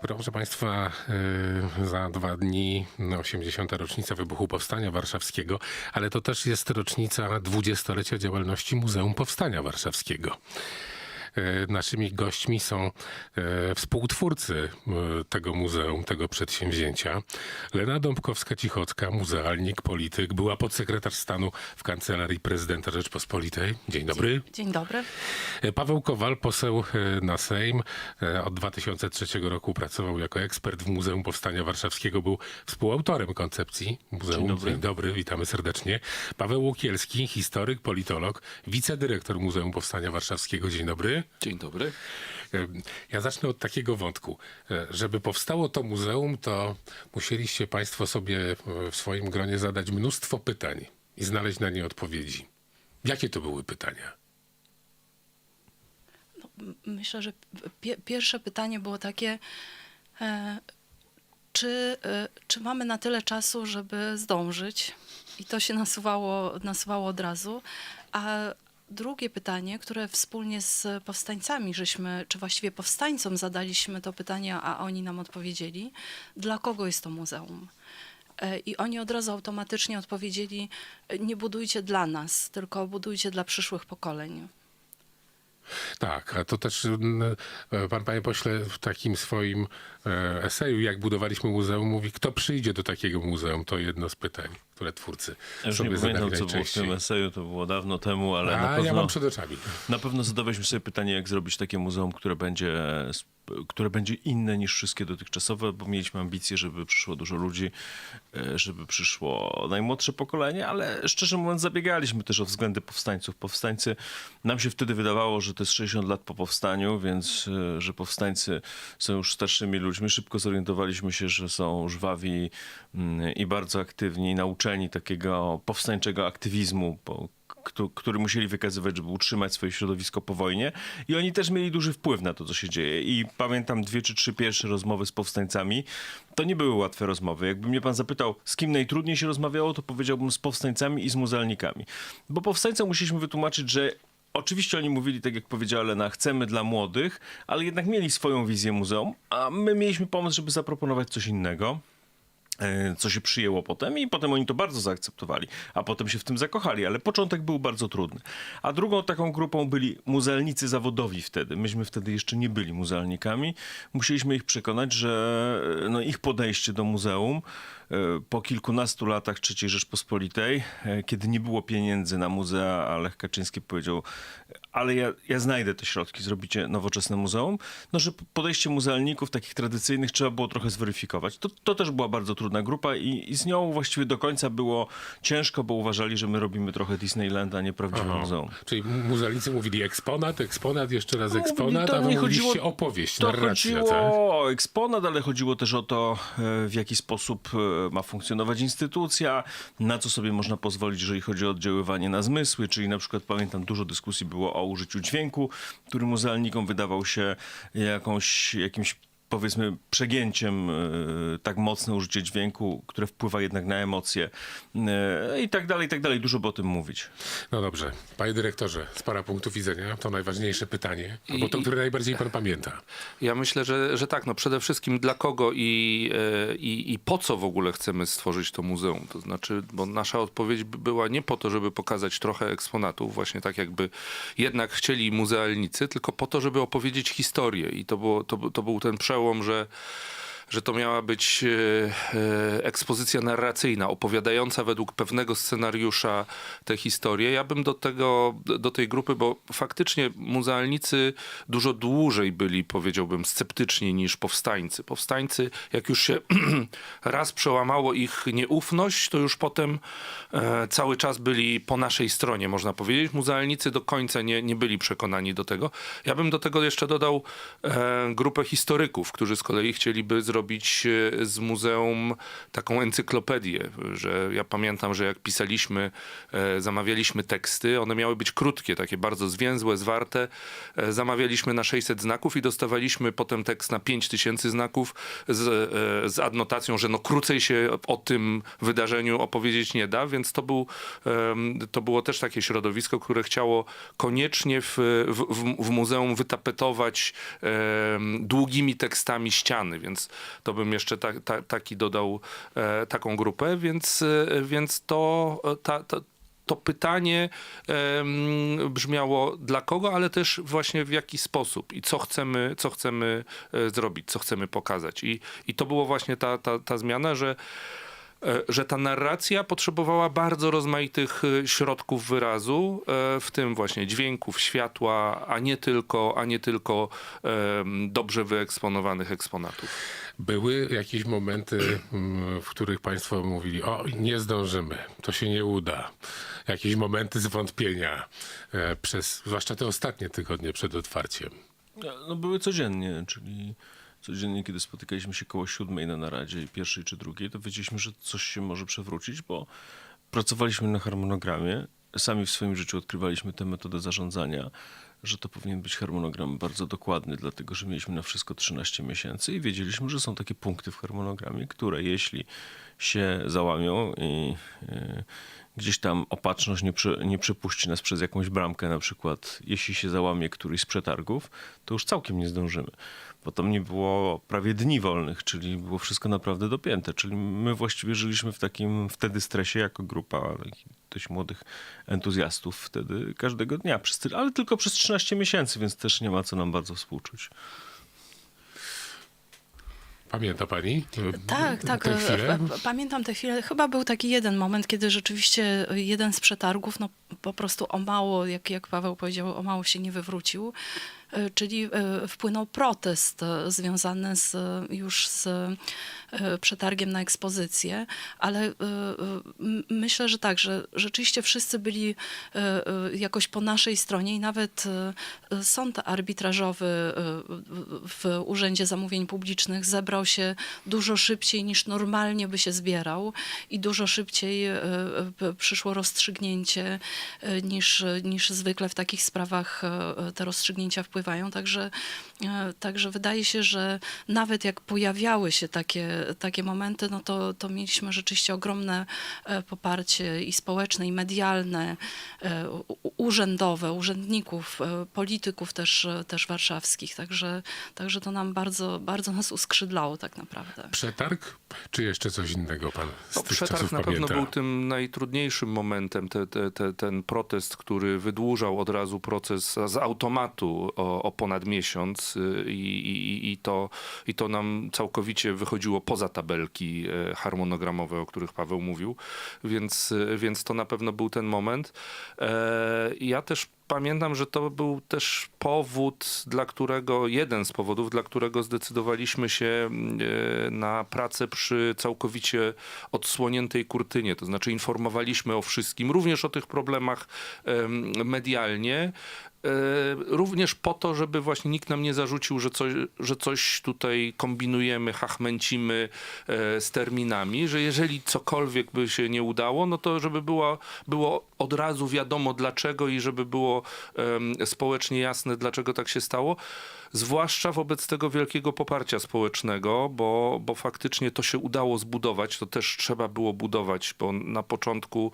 Proszę Państwa, y, za dwa dni no, 80. rocznica wybuchu Powstania Warszawskiego, ale to też jest rocznica dwudziestolecia działalności Muzeum Powstania Warszawskiego. Y, Naszymi gośćmi są y, współtwórcy y, tego muzeum, tego przedsięwzięcia. Lena Dąbkowska-Cichocka, muzealnik, polityk, była podsekretarz stanu w Kancelarii Prezydenta Rzeczpospolitej. Dzień dobry. Dzień dobry. Paweł Kowal, poseł e, na Sejm, e, od 2003 roku pracował jako ekspert w Muzeum Powstania Warszawskiego, był współautorem koncepcji muzeum. Dzień dobry. Dzień dobry, witamy serdecznie. Paweł Łukielski, historyk, politolog, wicedyrektor Muzeum Powstania Warszawskiego. Dzień dobry. Dzień dobry. E, Ja zacznę od takiego wątku. E, Żeby powstało to muzeum, to musieliście Państwo sobie e, w swoim gronie zadać mnóstwo pytań i znaleźć na nie odpowiedzi. Jakie to były pytania? Myślę, że pie- pierwsze pytanie było takie, e, czy, e, czy mamy na tyle czasu, żeby zdążyć? I to się nasuwało, nasuwało od razu. A drugie pytanie, które wspólnie z powstańcami żeśmy, czy właściwie powstańcom zadaliśmy to pytanie, a oni nam odpowiedzieli, dla kogo jest to muzeum? E, I oni od razu automatycznie odpowiedzieli, nie budujcie dla nas, tylko budujcie dla przyszłych pokoleń. Tak, a to też mm, e, pan, panie pośle, w takim swoim e, eseju, jak budowaliśmy muzeum, mówi, kto przyjdzie do takiego muzeum, to jedno z pytań, które twórcy Ja już sobie nie pamiętam, co było w tym eseju, to było dawno temu, ale na A pewno, ja mam przed oczami. na pewno zadawaliśmy sobie pytanie, jak zrobić takie muzeum, które będzie, które będzie inne niż wszystkie dotychczasowe, bo mieliśmy ambicje, żeby przyszło dużo ludzi, e, żeby przyszło najmłodsze pokolenie, ale szczerze mówiąc zabiegaliśmy też o względy powstańców. Powstańcy, nam się wtedy wydawało, że to jest 60 lat po powstaniu, więc e, że powstańcy są już starszymi ludźmi. Szybko zorientowaliśmy się, że są żwawi mm, i bardzo aktywni, nauczeni takiego powstańczego aktywizmu, bo któ- który musieli wykazywać, żeby utrzymać swoje środowisko po wojnie. I oni też mieli duży wpływ na to, co się dzieje. I pamiętam dwie czy trzy pierwsze rozmowy z powstańcami. To nie były łatwe rozmowy. Jakby mnie pan zapytał, z kim najtrudniej się rozmawiało, to powiedziałbym z powstańcami i z muzealnikami. Bo powstańcom musieliśmy wytłumaczyć, że Oczywiście oni mówili, tak jak powiedziała Lena, chcemy dla młodych, ale jednak mieli swoją wizję muzeum, a my mieliśmy pomysł, żeby zaproponować coś innego co się przyjęło potem i potem oni to bardzo zaakceptowali, a potem się w tym zakochali, ale początek był bardzo trudny. A drugą taką grupą byli muzealnicy zawodowi wtedy. Myśmy wtedy jeszcze nie byli muzealnikami. Musieliśmy ich przekonać, że e, no, ich podejście do muzeum e, po kilkunastu latach III Rzeczpospolitej, e, kiedy nie było pieniędzy na muzea, a Lech Kaczyński powiedział, ale ja, ja znajdę te środki, zrobicie nowoczesne muzeum, no że podejście muzealników takich tradycyjnych trzeba było trochę zweryfikować. To, to też była bardzo trudna grupa i, i z nią właściwie do końca było ciężko, bo uważali, że my robimy trochę Disneyland, a nie prawdziwe muzeum. Czyli muzealnicy mówili eksponat, eksponat, jeszcze raz eksponat, to a wy nie chodziło- opowieść, To narracja, chodziło tak? o eksponat, ale chodziło też o to, e, w jaki sposób e, ma funkcjonować instytucja, na co sobie można pozwolić, jeżeli chodzi o oddziaływanie na zmysły, czyli na przykład pamiętam dużo dyskusji było o użyciu dźwięku, który muzealnikom wydawał się jakąś, jakimś powiedzmy przegięciem e, tak mocne użycie dźwięku, które wpływa jednak na emocje e, i tak dalej, i tak dalej. Dużo by o tym mówić. No dobrze. Panie dyrektorze, z para punktów widzenia, to najważniejsze pytanie, albo to, I- które najbardziej pan pamięta. Ja myślę, że, że tak. No przede wszystkim dla kogo i, e, i, i po co w ogóle chcemy stworzyć to muzeum. To znaczy, bo nasza odpowiedź by- była nie po to, żeby pokazać trochę eksponatów, właśnie tak jakby jednak chcieli muzealnicy, tylko po to, żeby opowiedzieć historię. I to, było, to, to był ten przełom, że że to miała być e, e, ekspozycja narracyjna, opowiadająca według pewnego scenariusza tę historię. Ja bym do tego, do tej grupy, bo faktycznie muzealnicy dużo dłużej byli, powiedziałbym, sceptyczni niż powstańcy. Powstańcy, jak już się raz przełamało ich nieufność, to już potem e, cały czas byli po naszej stronie, można powiedzieć. Muzealnicy do końca nie, nie byli przekonani do tego. Ja bym do tego jeszcze dodał grupę historyków, którzy z kolei chcieliby zrobić zrobić e, z muzeum taką encyklopedię, że ja pamiętam, że jak pisaliśmy, e, zamawialiśmy teksty, one miały być krótkie, takie bardzo zwięzłe, zwarte. E, Zamawialiśmy na 600 znaków i dostawaliśmy potem tekst na 5000 znaków z, z adnotacją, że no krócej się o tym wydarzeniu opowiedzieć nie da, więc to, był, to było też takie środowisko, które chciało koniecznie w, w, w- muzeum wytapetować długimi tekstami ściany, więc to bym jeszcze ta, ta, taki dodał e, taką grupę, więc, e, więc to, e, ta, ta, to pytanie brzmiało dla kogo, ale też właśnie w jaki sposób i co chcemy, co chcemy zrobić, co chcemy pokazać. I, i to było właśnie ta, ta, ta zmiana, że że ta narracja potrzebowała bardzo rozmaitych e, środków wyrazu, e, w tym właśnie dźwięków, światła, a nie tylko, a nie tylko dobrze wyeksponowanych eksponatów. Były jakieś momenty, mm, w których Państwo mówili, o nie zdążymy, to się nie uda. Jakieś momenty zwątpienia, e, przez, zwłaszcza te ostatnie tygodnie przed otwarciem. No były codziennie, czyli codziennie, kiedy spotykaliśmy się koło siódmej na naradzie, pierwszej czy drugiej, to wiedzieliśmy, że coś się może przewrócić, bo pracowaliśmy na harmonogramie, sami w swoim życiu odkrywaliśmy tę metodę zarządzania, że to powinien być harmonogram bardzo dokładny, dlatego że mieliśmy na wszystko 13 miesięcy i wiedzieliśmy, że są takie punkty w harmonogramie, które jeśli się załamią i y, gdzieś tam opatrzność nie, prze, nie przepuści nas przez jakąś bramkę, na przykład jeśli się załamie któryś z przetargów, to już całkiem nie zdążymy. Bo tam nie było prawie dni wolnych, czyli było wszystko naprawdę dopięte. Czyli my właściwie żyliśmy w takim wtedy stresie jako grupa dość młodych entuzjastów wtedy każdego dnia, ale tylko przez 13 miesięcy, więc też nie ma co nam bardzo współczuć. Pamięta Pani? e, Tak, tak. Tę e, chwilę? e, Pamiętam tę chwilę. Chyba był taki jeden moment, kiedy rzeczywiście jeden z przetargów, no po prostu o mało, jak, jak Paweł powiedział, o mało się nie wywrócił. E, Czyli e, wpłynął protest e, związany z, już z przetargiem na ekspozycję, ale myślę, że tak, że rzeczywiście wszyscy byli jakoś po naszej stronie i nawet sąd arbitrażowy w Urzędzie Zamówień Publicznych zebrał się dużo szybciej niż normalnie by się zbierał i dużo szybciej przyszło rozstrzygnięcie niż, niż zwykle w takich sprawach te rozstrzygnięcia wpływają. Także, e, także wydaje się, że nawet jak pojawiały się takie, takie momenty, no to, to mieliśmy rzeczywiście ogromne e, poparcie i społeczne, i medialne, e, urzędowe, urzędników, polityków też, też warszawskich. Także, także to nam bardzo, bardzo nas uskrzydlało tak naprawdę. Przetarg, czy jeszcze coś innego Pan z No, tych przetarg czasów na pewno pamięta? był tym najtrudniejszym momentem, te, te, te, ten protest, który wydłużał od razu proces z automatu o, o ponad miesiąc y, i, i, i, to, i to nam całkowicie wychodziło poza tabelki e, harmonogramowe, o których Paweł mówił, więc, y, więc to na pewno był ten moment. E, Ja też pamiętam, że to był też powód, dla którego, jeden z powodów, dla którego zdecydowaliśmy się e, na pracę przy całkowicie odsłoniętej kurtynie. To znaczy informowaliśmy o wszystkim, również o tych problemach em, medialnie. e, Również po to, żeby właśnie nikt nam nie zarzucił, że coś, że coś tutaj kombinujemy, hachmęcimy e, z terminami, że jeżeli cokolwiek by się nie udało, no to żeby było, było od razu wiadomo dlaczego i żeby było społecznie jasne, dlaczego tak się stało. Zwłaszcza wobec tego wielkiego poparcia społecznego, bo, bo faktycznie to się udało zbudować, to też trzeba było budować, bo na początku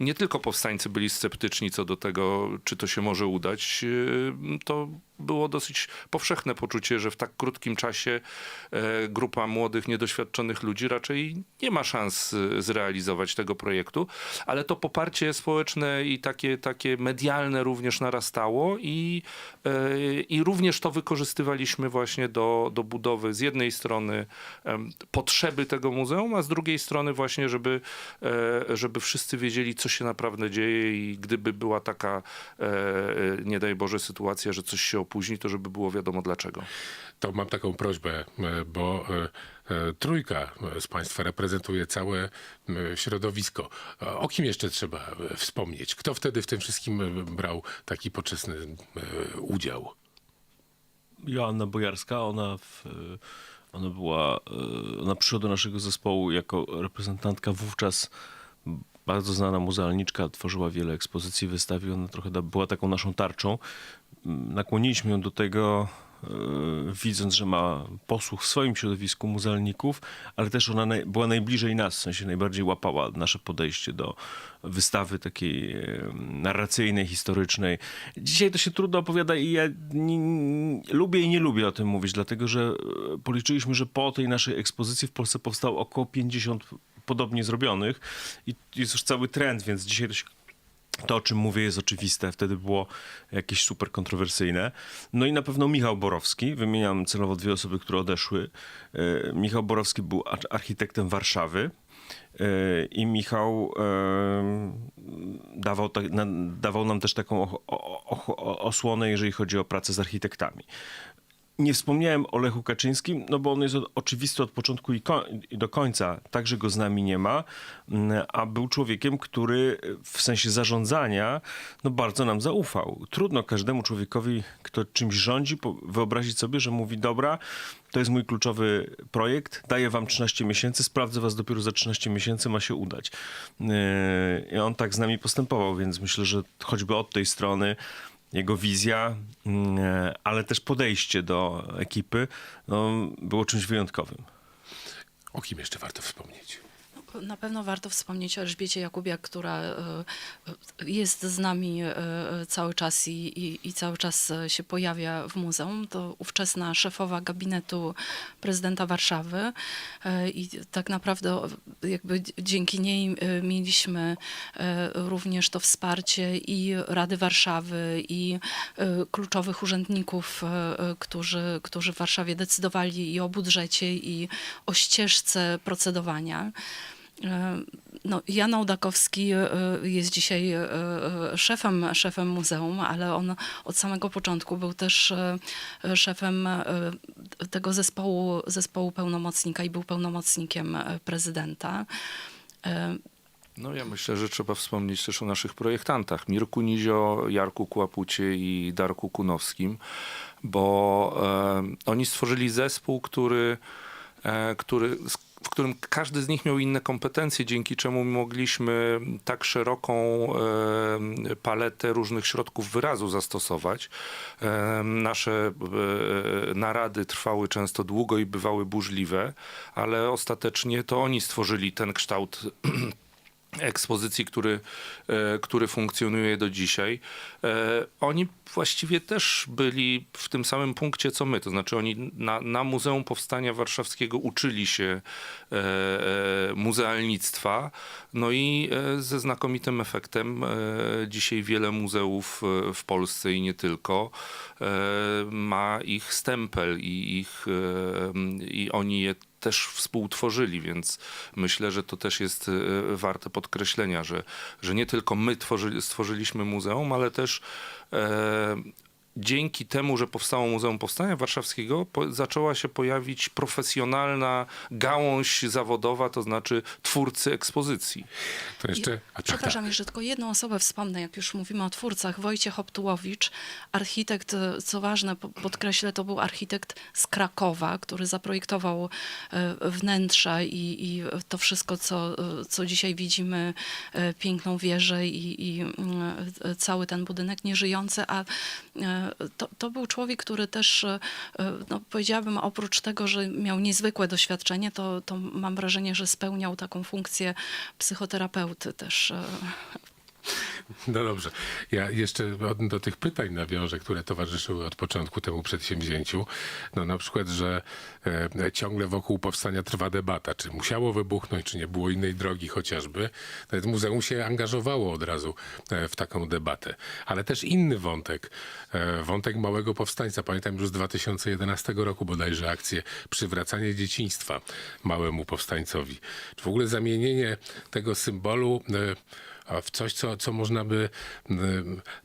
nie tylko powstańcy byli sceptyczni co do tego, czy to się może udać, to było dosyć powszechne poczucie, że w tak krótkim czasie e, grupa młodych, niedoświadczonych ludzi raczej nie ma szans y, zrealizować tego projektu, ale to poparcie społeczne i takie, takie medialne również narastało i, e, i również to wykorzystywaliśmy właśnie do, do budowy z jednej strony potrzeby tego muzeum, a z drugiej strony właśnie, żeby, e, żeby wszyscy wiedzieli, co się naprawdę dzieje i gdyby była taka, e, e, nie daj Boże, sytuacja, że coś się opóźni, to żeby było wiadomo dlaczego. To mam taką prośbę, e, bo e, e, trójka z Państwa reprezentuje całe środowisko. O kim jeszcze trzeba wspomnieć? Kto wtedy w tym wszystkim brał taki poczesny udział? Joanna Bojarska, ona w, Ona była, ona przyszła do naszego zespołu jako reprezentantka wówczas bardzo znana muzealniczka, tworzyła wiele ekspozycji, wystawi, ona trochę była taką naszą tarczą. Mm, Nakłoniliśmy ją do tego, e, widząc, że ma posłuch w swoim środowisku muzealników, ale też ona naj, była najbliżej nas, w sensie najbardziej łapała nasze podejście do wystawy takiej e, narracyjnej, historycznej. Dzisiaj to się trudno opowiada i ja lubię i nie lubię o tym mówić, dlatego że e, policzyliśmy, że po tej naszej ekspozycji w Polsce powstało około 50 podobnie zrobionych i jest już cały trend, więc dzisiaj to się to, o czym mówię, jest oczywiste. Wtedy było jakieś super kontrowersyjne. No i na pewno Michał Borowski. Wymieniam celowo dwie osoby, które odeszły. E, Michał Borowski był ar- architektem Warszawy. E, I Michał dawał, tak- dawał nam też taką osłonę, jeżeli chodzi o pracę z architektami. Nie wspomniałem o Lechu Kaczyńskim, no bo on jest oczywisty od początku i, i do końca, także go z nami nie ma, mm, a był człowiekiem, który w sensie zarządzania no bardzo nam zaufał. Trudno każdemu człowiekowi, kto czymś rządzi, wyobrazić sobie, że mówi, dobra, to jest mój kluczowy projekt, daję wam 13 miesięcy, sprawdzę was dopiero za 13 miesięcy, ma się udać. Yy, I on tak z nami postępował, więc myślę, że choćby od tej strony jego wizja, mm, ale też podejście do ekipy no, było czymś wyjątkowym. O kim jeszcze warto wspomnieć? Na pewno warto wspomnieć o Elżbiecie Jakubiak, która e, e, jest z nami e, cały czas i, i, i cały czas się pojawia w muzeum. To ówczesna szefowa gabinetu prezydenta Warszawy i tak naprawdę jakby dzięki niej mieliśmy również to wsparcie i Rady Warszawy i kluczowych urzędników, którzy, którzy w Warszawie decydowali i o budżecie i o ścieżce procedowania. E, No, Jan Ołdakowski e, jest dzisiaj e, szefem, szefem muzeum, ale on od samego początku był też szefem tego zespołu, zespołu pełnomocnika i był pełnomocnikiem prezydenta. No ja myślę, że trzeba wspomnieć też o naszych projektantach. Mirku Nizio, Jarku Kłapucie i Darku Kunowskim, bo e, oni stworzyli zespół, który, e, który, w którym każdy z nich miał inne kompetencje, dzięki czemu mogliśmy tak szeroką paletę różnych środków wyrazu zastosować. Nasze e, narady trwały często długo i bywały burzliwe, ale ostatecznie to oni stworzyli ten kształt ekspozycji, który, e, który funkcjonuje do dzisiaj. E, Oni właściwie też byli w tym samym punkcie co my, to znaczy oni na, na Muzeum Powstania Warszawskiego uczyli się e, muzealnictwa, no i ze znakomitym efektem dzisiaj wiele muzeów w Polsce i nie tylko ma ich stempel i, ich, i oni je też współtworzyli, więc myślę, że to też jest e, warte podkreślenia, że, że nie tylko my tworzyli, stworzyliśmy muzeum, ale też e, dzięki temu, że powstało Muzeum Powstania Warszawskiego, po, zaczęła się pojawić profesjonalna gałąź zawodowa, to znaczy twórcy ekspozycji. To jeszcze... Ja, A tak, przepraszam, jeszcze tylko jedną osobę wspomnę, jak już mówimy o twórcach. Wojciech Hoptułowicz, architekt, e, co ważne, po- podkreślę, to był architekt z Krakowa, który zaprojektował e, wnętrza i, i to wszystko, co, e, co dzisiaj widzimy, piękną wieżę i, i mm, cały ten budynek nieżyjący, a to, to był człowiek, który też, e, no, powiedziałabym, oprócz tego, że miał niezwykłe doświadczenie, to, to mam wrażenie, że spełniał taką funkcję psychoterapeuty też. No dobrze. Ja jeszcze do tych pytań nawiążę, które towarzyszyły od początku temu przedsięwzięciu. No na przykład, że e, ciągle wokół powstania trwa debata, czy musiało wybuchnąć, czy nie było innej drogi chociażby. Nawet muzeum się angażowało od razu e, w taką debatę. Ale też inny wątek, e, wątek małego powstańca. Pamiętam już z 2011 roku bodajże akcję Przywracanie dzieciństwa małemu powstańcowi. Czy w ogóle zamienienie tego symbolu e, w coś, co, co można by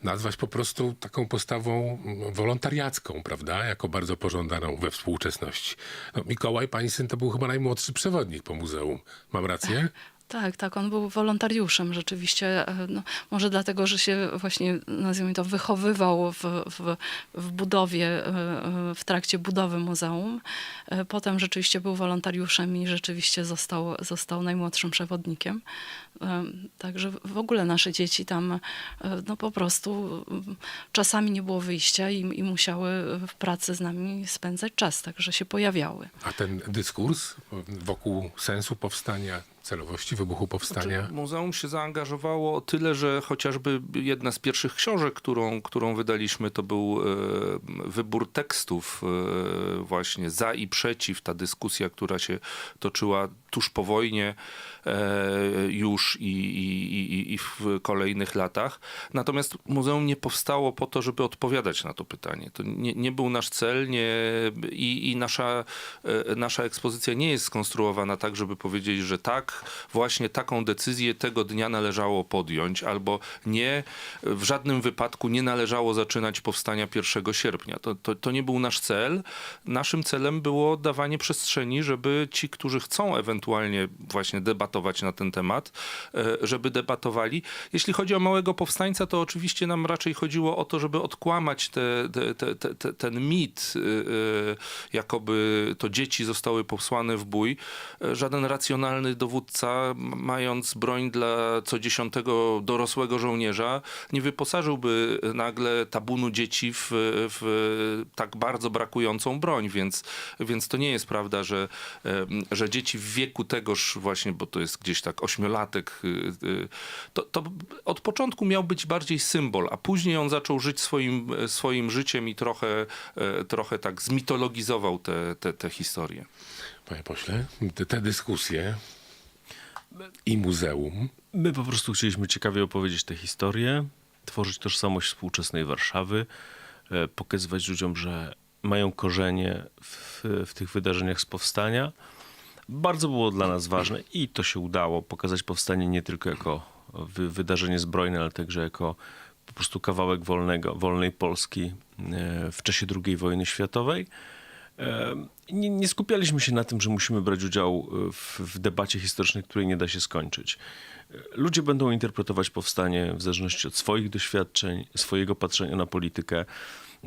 nazwać po prostu taką postawą wolontariacką, prawda? Jako bardzo pożądaną we współczesności. No, Mikołaj, pani syn, to był chyba najmłodszy przewodnik po muzeum. Mam rację? Tak, tak, on był wolontariuszem rzeczywiście. e, No, może dlatego, że się właśnie, nazwijmy to, wychowywał w, w, w budowie, e, e, w trakcie budowy muzeum. Potem rzeczywiście był wolontariuszem i rzeczywiście został, został najmłodszym przewodnikiem. Także w ogóle nasze dzieci tam no po prostu mm, czasami nie było wyjścia i, i musiały w pracy z nami spędzać czas, także się pojawiały. A ten dyskurs wokół sensu powstania, celowości wybuchu powstania, Znaczy, muzeum się zaangażowało o tyle, że chociażby jedna z pierwszych książek, którą, którą wydaliśmy, to był e, wybór tekstów e, właśnie za i przeciw, ta dyskusja, która się toczyła tuż po wojnie e, już i, i, i, w kolejnych latach. Natomiast muzeum nie powstało po to, żeby odpowiadać na to pytanie. To nie, nie był nasz cel nie, i, i nasza, e, nasza ekspozycja nie jest skonstruowana tak, żeby powiedzieć, że tak, właśnie taką decyzję tego dnia należało podjąć, albo nie, w żadnym wypadku nie należało zaczynać powstania 1 sierpnia. To, to, to nie był nasz cel. Naszym celem było dawanie przestrzeni, żeby ci, którzy chcą ewentualnie właśnie debatować na ten temat, e, żeby debatowali. Jeśli chodzi o małego powstańca, to oczywiście nam raczej chodziło o to, żeby odkłamać te, te, te, te, te, ten mit, y, y, jakoby to dzieci zostały posłane w bój. E, Żaden racjonalny dowódca, mając broń dla co dziesiątego dorosłego żołnierza, nie wyposażyłby nagle tabunu dzieci w, w tak bardzo brakującą broń, więc, więc to nie jest prawda, że, że dzieci w wieku tegoż właśnie, bo to jest gdzieś tak ośmiolatek, y, y, to, to od początku miał być bardziej symbol, a później on zaczął żyć swoim, swoim życiem i trochę, trochę tak zmitologizował te, te, te historie. panie pośle, te, te dyskusje i muzeum, My po prostu chcieliśmy ciekawie opowiedzieć tę historię, tworzyć tożsamość współczesnej Warszawy, e, pokazywać ludziom, że mają korzenie w, w tych wydarzeniach z powstania. Bardzo było dla nas ważne i to się udało pokazać powstanie nie tylko jako wy, wydarzenie zbrojne, ale także jako po prostu kawałek wolnego, wolnej Polski e, w czasie II wojny światowej. E, Nie, nie skupialiśmy się na tym, że musimy brać udział e, w, w debacie historycznej, której nie da się skończyć. E, Ludzie będą interpretować powstanie w zależności od swoich doświadczeń, swojego patrzenia na politykę.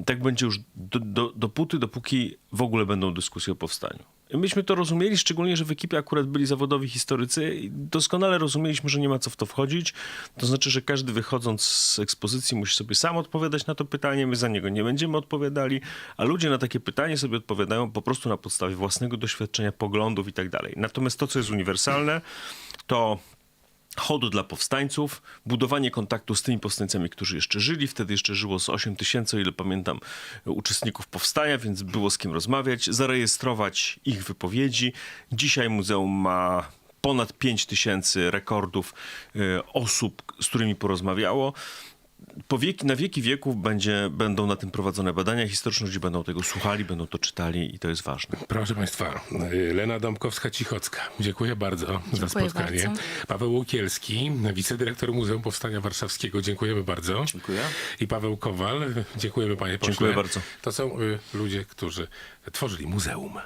Tak będzie już do, do, dopóty, dopóki w ogóle będą dyskusje o powstaniu. Myśmy to rozumieli, szczególnie, że w ekipie akurat byli zawodowi historycy i doskonale rozumieliśmy, że nie ma co w to wchodzić. To znaczy, że każdy wychodząc z ekspozycji musi sobie sam odpowiadać na to pytanie, my za niego nie będziemy odpowiadali, a ludzie na takie pytanie sobie odpowiadają po prostu na podstawie własnego doświadczenia, poglądów i tak dalej. Natomiast to, co jest uniwersalne, to hodu dla powstańców, budowanie kontaktu z tymi powstańcami, którzy jeszcze żyli. Wtedy jeszcze żyło z 8 tysięcy, o ile pamiętam, uczestników powstania, więc było z kim rozmawiać, zarejestrować ich wypowiedzi. Dzisiaj muzeum ma ponad 5 tysięcy rekordów e, osób, z którymi porozmawiało. Po wieki, na wieki wieków będzie, będą na tym prowadzone badania historyczne, ludzie będą tego słuchali, będą to czytali i to jest ważne. Proszę Państwa, y, Lena Domkowska-Cichocka. Dziękuję bardzo za Dziękuję spotkanie. bardzo. Paweł Łukielski, wicedyrektor Muzeum Powstania Warszawskiego. Dziękujemy bardzo. Dziękuję. I Paweł Kowal. Dziękujemy panie pośle. Dziękuję bardzo. To są y, ludzie, którzy tworzyli muzeum.